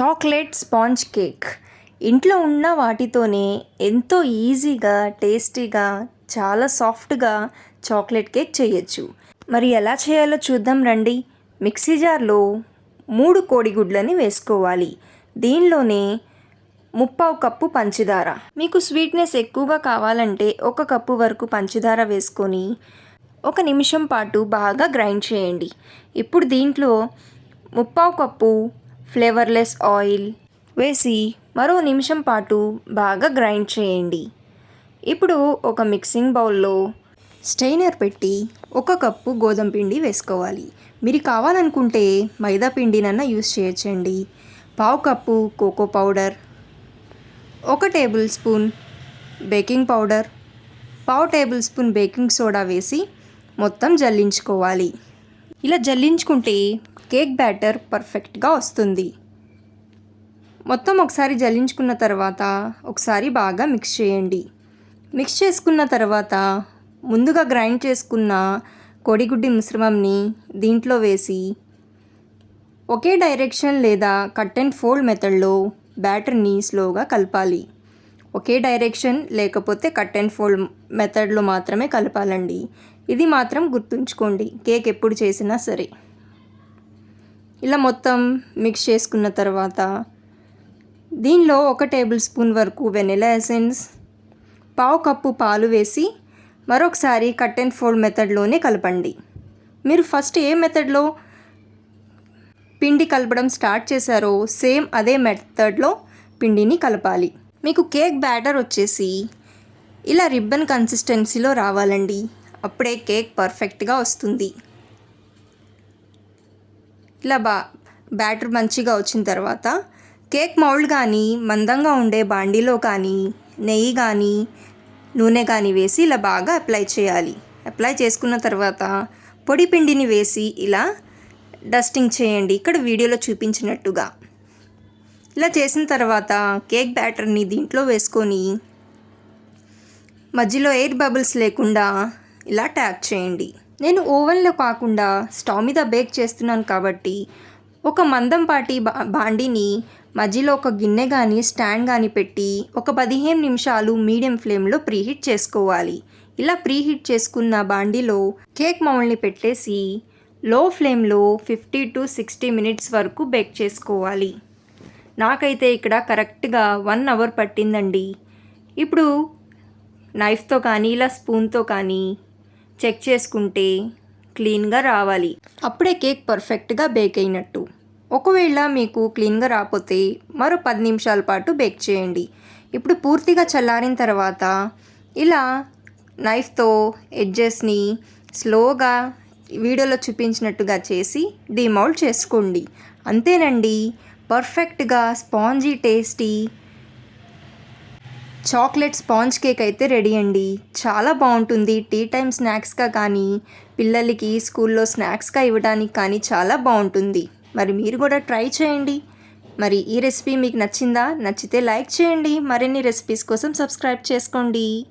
Chocolate sponge cake. ఇంట్లో ఉన్న వాటితోనే ఎంతో ఈజీగా టేస్టీగా చాలా సాఫ్ట్గా చాక్లెట్ కేక్ చేయొచ్చు. మరి ఎలా చేయాలో చూద్దాం రండి. మిక్సీ జార్లో మూడు కోడిగుడ్లని వేసుకోవాలి. దీనిలోనే ముప్పావు కప్పు పంచదార. మీకు స్వీట్నెస్ ఎక్కువగా కావాలంటే ఒక కప్పు వరకు పంచదార వేసుకొని ఒక నిమిషం పాటు బాగా గ్రైండ్ చేయండి. ఇప్పుడు దీంట్లో ముప్పావు కప్పు ఫ్లేవర్లెస్ ఆయిల్ వేసి మరో నిమిషం పాటు బాగా గ్రైండ్ చేయండి. ఇప్పుడు ఒక మిక్సింగ్ బౌల్లో స్టెయినర్ పెట్టి ఒక కప్పు గోధుమ పిండి వేసుకోవాలి. మీరు కావాలనుకుంటే మైదా పిండినన్నా యూస్ చేయొచ్చండి. పావు కప్పు కోకో పౌడర్ ఒక టేబుల్ స్పూన్ బేకింగ్ పౌడర్ పావు టేబుల్ స్పూన్ బేకింగ్ సోడా వేసి మొత్తం జల్లించుకోవాలి. ఇలా జల్లించుకుంటే కేక్ బ్యాటర్ పర్ఫెక్ట్గా వస్తుంది. మొత్తం ఒకసారి జల్లించుకున్న తర్వాత ఒకసారి బాగా మిక్స్ చేయండి. మిక్స్ చేసుకున్న తర్వాత ముందుగా గ్రైండ్ చేసుకున్న కోడిగుడ్డి మిశ్రమంని దీంట్లో వేసి ఒకే డైరెక్షన్ లేదా కట్ అండ్ ఫోల్డ్ మెథడ్లో బ్యాటర్ని స్లోగా కలపాలి. ఒకే డైరెక్షన్ లేకపోతే కట్ అండ్ ఫోల్డ్ మెథడ్లో మాత్రమే కలపాలండి. ఇది మాత్రం గుర్తుంచుకోండి కేక్ ఎప్పుడు చేసినా సరే. ఇలా మొత్తం మిక్స్ చేసుకున్న తర్వాత దీనిలో ఒక టేబుల్ స్పూన్ వరకు వెనిలా ఎసెన్స్ పావు కప్పు పాలు వేసి మరొకసారి కట్ అండ్ ఫోల్డ్ మెథడ్లోనే కలపండి. మీరు ఫస్ట్ ఏ మెథడ్లో పిండి కలపడం స్టార్ట్ చేశారో సేమ్ అదే మెథడ్లో పిండిని కలపాలి. మీకు కేక్ బ్యాటర్ వచ్చేసి ఇలా రిబ్బన్ కన్సిస్టెన్సీలో రావాలండి. అప్పుడే కేక్ పర్ఫెక్ట్గా వస్తుంది. ఇలా బా బ్యాటర్ మంచిగా వచ్చిన తర్వాత కేక్ మౌల్డ్ కానీ మందంగా ఉండే బాండీలో కానీ నెయ్యి కానీ నూనె కానీ వేసి ఇలా బాగా అప్లై చేయాలి. అప్లై చేసుకున్న తర్వాత పొడి పిండిని వేసి ఇలా డస్టింగ్ చేయండి. ఇక్కడ వీడియోలో చూపించినట్టుగా. ఇలా చేసిన తర్వాత కేక్ బ్యాటర్ని దీంట్లో వేసుకొని మధ్యలో ఎయిర్ బబుల్స్ లేకుండా ఇలా ట్యాప్ చేయండి. నేను ఓవెన్లో కాకుండా స్టవ్ మీద బేక్ చేస్తున్నాను కాబట్టి ఒక మందంపాటి బా బాండిని మధ్యలో ఒక గిన్నె కానీ స్టాండ్ కానీ పెట్టి ఒక పదిహేను నిమిషాలు మీడియం ఫ్లేమ్లో ప్రీహీట్ చేసుకోవాలి. ఇలా ప్రీహీట్ చేసుకున్న బాండీలో కేక్ మౌల్ని పెట్టేసి లో ఫ్లేమ్లో ఫిఫ్టీ టు సిక్స్టీ మినిట్స్ వరకు బేక్ చేసుకోవాలి. నాకైతే ఇక్కడ కరెక్ట్గా వన్ అవర్ పట్టిందండి. ఇప్పుడు నైఫ్తో కానీ ఇలా స్పూన్తో కానీ చెక్ చేసుకుంటే క్లీన్గా రావాలి. అప్పుడే కేక్ పర్ఫెక్ట్గా బేక్ అయినట్టు. ఒకవేళ మీకు క్లీన్గా రాకపోతే మరో పది నిమిషాల పాటు బేక్ చేయండి. ఇప్పుడు పూర్తిగా చల్లారిన తర్వాత ఇలా నైఫ్తో ఎడ్జెస్ని స్లోగా వీడియోలో చూపించినట్టుగా చేసి డిమౌల్డ్ చేసుకోండి. అంతేనండి పర్ఫెక్ట్గా spongy tasty chocolate sponge cake అయితే రెడీ అండి. చాలా బాగుంటుంది. టీ టైం స్నాక్స్గా కానీ పిల్లలకి స్కూల్లో స్నాక్స్గా ఇవ్వడానికి కానీ చాలా బాగుంటుంది. మరి మీరు కూడా ట్రై చేయండి. మరి ఈ రెసిపీ మీకు నచ్చిందా? నచ్చితే లైక్ చేయండి. మరిన్ని రెసిపీస్ కోసం సబ్స్క్రైబ్ చేసుకోండి.